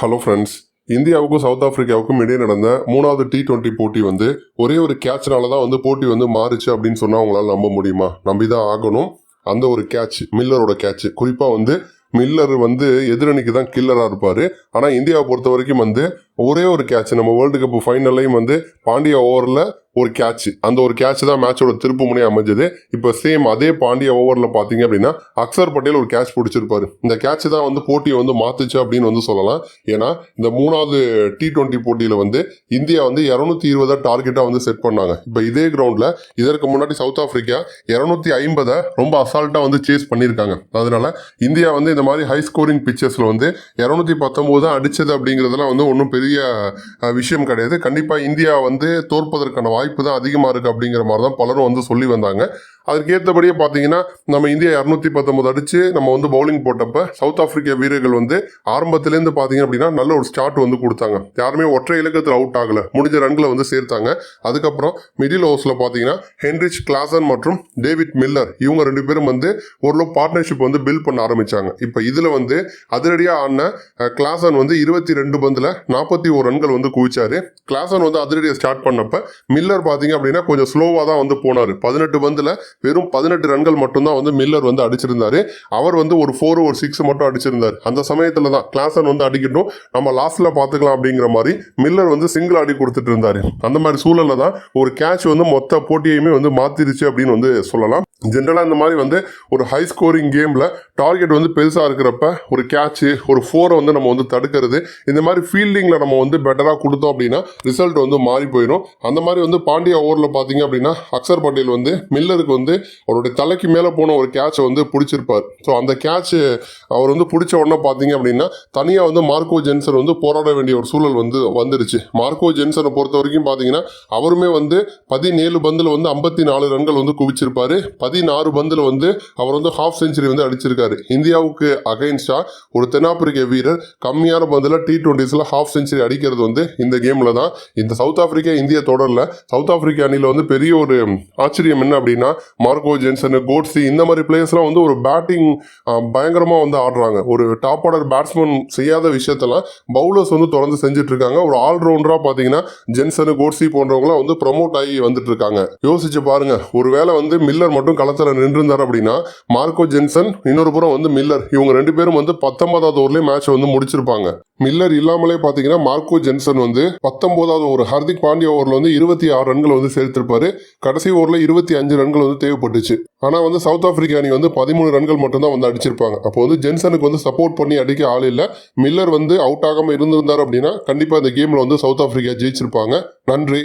Hello friends இந்தியாவுக்கும் south ஆஃப்ரிக்காவுக்கும் இடையே நடந்த மூணாவது டி டுவெண்ட்டி போட்டி வந்து ஒரே ஒரு கேட்ச்னால தான் வந்து போட்டி வந்து மாறுச்சு அப்படின்னு சொன்னால் உங்களால் நம்ப முடியுமா? நம்பி தான் ஆகணும். அந்த ஒரு கேட்ச் மில்லரோட கேட்ச் குறிப்பாக வந்து மில்லர் வந்து எதிரணிக்கு தான் கில்லராக இருப்பார். ஆனால் இந்தியாவை பொறுத்த வரைக்கும் வந்து ஒரே ஒரு கேட்ச் நம்ம வேர்ல்டு கப் ஃபைனல்லையும் வந்து பாண்டியா ஓவரில் ஒரு கேட்ச் அந்த ஒரு கேட்ச் தான் மேட்சோட திருப்பு முனையை அமைஞ்சது. இப்போ சேம் அதே பாண்டிய ஓவரில் பார்த்தீங்க அப்படின்னா அக்சர் பட்டேல் ஒரு கேட்ச் பிடிச்சிருப்பாரு. இந்த கேட்ச் தான் வந்து போட்டியை வந்து மாத்துச்சு அப்படின்னு வந்து சொல்லலாம். ஏன்னா இந்த மூணாவது டி டுவெண்ட்டி போட்டியில் வந்து இந்தியா வந்து இரநூத்தி இருபதா டார்கெட்டாக வந்து செட் பண்ணாங்க. இப்போ இதே கிரவுண்டில் இதற்கு முன்னாடி சவுத் ஆஃப்ரிக்கா இரநூத்தி ஐம்பதை ரொம்ப அசால்ட்டாக வந்து சேஸ் பண்ணியிருக்காங்க. அதனால இந்தியா வந்து இந்த மாதிரி ஹை ஸ்கோரிங் பிக்சர்ஸில் வந்து இரநூத்தி பத்தொம்போது தான் அடித்தது அப்படிங்கிறதுலாம் வந்து ஒன்றும் பெரிய விஷயம் கிடையாது. கண்டிப்பாக இந்தியா வந்து தோற்பதற்கான வாய்ப்பு தான் அதிகமாக இருக்குது அப்படிங்கிற மாதிரி தான் பலரும் வந்து சொல்லி வந்தாங்க. அதுக்கு ஏற்றபடியே பார்த்தீங்கன்னா நம்ம இந்தியா இரநூத்தி பத்தொன்பது அடிச்சு நம்ம வந்து பவுலிங் போட்டப்ப சவுத் ஆப்பிரிக்க வீரர்கள் வந்து ஆரம்பத்திலேருந்து பார்த்தீங்க அப்படின்னா நல்ல ஒரு ஸ்டார்ட் வந்து கொடுத்தாங்க. யாருமே ஒற்றை இலக்கத்தில் அவுட் ஆகலை. முடிஞ்ச ரன்களை வந்து சேர்த்தாங்க. அதுக்கப்புறம் மிடில் ஓவர்ஸில் பார்த்தீங்கன்னா ஹென்ரிச் கிளாசன் மற்றும் டேவிட் மில்லர் இவங்க ரெண்டு பேரும் வந்து ஓரளவு பார்ட்னர்ஷிப் வந்து பில்ட் பண்ண ஆரம்பிச்சாங்க. இப்போ இதில் வந்து அதிரடியாக ஆன கிளாசன் வந்து இருபத்தி ரெண்டு பந்தில் நாற்பத்தி ஒரு ரன்கள் வந்து குவிச்சாரு. கிளாசன் வந்து அதிரடியாக ஸ்டார்ட் பண்ணப்போ மில்லர் பார்த்தீங்க அப்படின்னா கொஞ்சம் ஸ்லோவாக தான் வந்து போனார். பதினெட்டு பந்தில் வெறும் பதினெட்டு ரன்கள் மட்டும்தான் வந்து மில்லர் வந்து அடிச்சிருந்தார். அவர் வந்து ஒரு ஃபோர் ஒரு சிக்ஸ் மட்டும் அடிச்சிருந்தார். அந்த சமயத்தில் தான் கிளாசன் வந்து அடிக்கட்டும். நம்ம லாஸ்ட்ல பார்த்துக்கலாம் அப்படிங்கிற மாதிரி மில்லர் வந்து சிங்கிள் அடி கொடுத்துட்டு இருந்தார். அந்த மாதிரி சூழல்ல தான் ஒரு கேட்ச் வந்து மொத்த போட்டியையுமே வந்து மாத்திருச்சு அப்படின்னு வந்து சொல்லலாம். ஜென்ரலாக இந்த மாதிரி வந்து ஒரு ஹை ஸ்கோரிங் கேமில் டார்கெட் வந்து பெருசாக இருக்கிறப்ப ஒரு கேட்ச்சு ஒரு ஃபோரை வந்து நம்ம வந்து தடுக்கிறது. இந்த மாதிரி ஃபீல்டிங்கில் நம்ம வந்து பெட்டராக கொடுத்தோம் அப்படின்னா ரிசல்ட் வந்து மாறி போயிடும் அந்த மாதிரி வந்து பாண்டியா ஓவரில் பார்த்தீங்க அப்படின்னா அக்சர் பட்டேல் வந்து மில்லருக்கு வந்து அவருடைய தலைக்கு மேலே போன ஒரு கேட்சை வந்து பிடிச்சிருப்பார். ஸோ அந்த கேட்ச் அவர் வந்து பிடிச்ச உடனே பார்த்தீங்க அப்படின்னா தனியாக வந்து மார்க்கோ ஜென்சன் வந்து போராட வேண்டிய ஒரு சூழல் வந்து வந்துருச்சு. மார்க்கோ ஜென்சனை பொறுத்த வரைக்கும் பார்த்தீங்கன்னா அவருமே வந்து பதினேழு பந்தில் வந்து ஐம்பத்தி நாலு ரன்கள் வந்து குவிச்சிருப்பார். பதினாறு பந்தில் வந்து அவர் வந்து ஹாஃப் செஞ்சுரி வந்து அடிச்சிருக்காரு. இந்தியாவுக்கு அகைன்ஸ்டாக ஒரு தென்னாப்பிரிக்க வீரர் கம்மியான பந்தில் டி டுவெண்ட்டிஸில் ஹாஃப் செஞ்சுரி அடிக்கிறது வந்து இந்த கேமில் தான். இந்த சவுத் ஆஃப்ரிக்கா இந்திய தொடரில் சவுத் ஆஃப்ரிக்கா அணியில் வந்து பெரிய ஒரு ஆச்சரியம் என்ன அப்படின்னா மார்க்கோ ஜென்சன் கோட்ஸி இந்த மாதிரி பிளேயர்ஸ்லாம் வந்து ஒரு பேட்டிங் பயங்கரமாக வந்து ஆடுறாங்க. ஒரு டாப் ஆர்டர் பேட்ஸ்மேன் செய்யாத விஷயத்தெல்லாம் பவுலர்ஸ் வந்து தொடர்ந்து செஞ்சுட்டு இருக்காங்க ஒரு ஆல்ரவுண்டராக பார்த்தீங்கன்னா ஜென்சனு கோட்ஸி போன்றவங்களாம் வந்து ப்ரமோட் ஆகி வந்துட்டு இருக்காங்க யோசிச்சு பாருங்க. ஒருவேளை வந்து மில்லர் மட்டும் களத்தில் நின்றிருந்தார் அப்படின்னா மார்க்கோ ஜென்சன் இன்னொரு புறம் வந்து மில்லர். இவங்க ரெண்டு பேரும் வந்து பத்தொன்பதாவது ஓவர்லேயே மேட்ச் வந்து முடிச்சிருப்பாங்க. மில்லர் இல்லாமலே பார்த்தீங்கன்னா மார்க்கோ ஜென்சன் வந்து பத்தொன்பதாவது ஓவர் ஹார்திக் பாண்டியா ஓவரில் வந்து இருபத்தி ஆறு ரன்கள் வந்து சேர்த்திருப்பாரு கடைசி ஓவரில் இருபத்தி அஞ்சு ரன்கள் வந்து தேவைப்பட்டுச்சு. ஆனால் வந்து சவுத் ஆப்பிரிக்கா அணி வந்து பதிமூணு ரன்கள் மட்டும்தான் வந்து அடிச்சிருப்பாங்க. அப்போ வந்து ஜென்சனுக்கு வந்து சப்போர்ட் பண்ணி அடிக்க ஆள் இல்லை. மில்லர் வந்து அவுட் ஆகாமல் இருந்திருந்தார் அப்படின்னா கண்டிப்பாக இந்த கேமில் வந்து சவுத் ஆப்பிரிக்கா ஜெயிச்சிருப்பாங்க. நன்றி.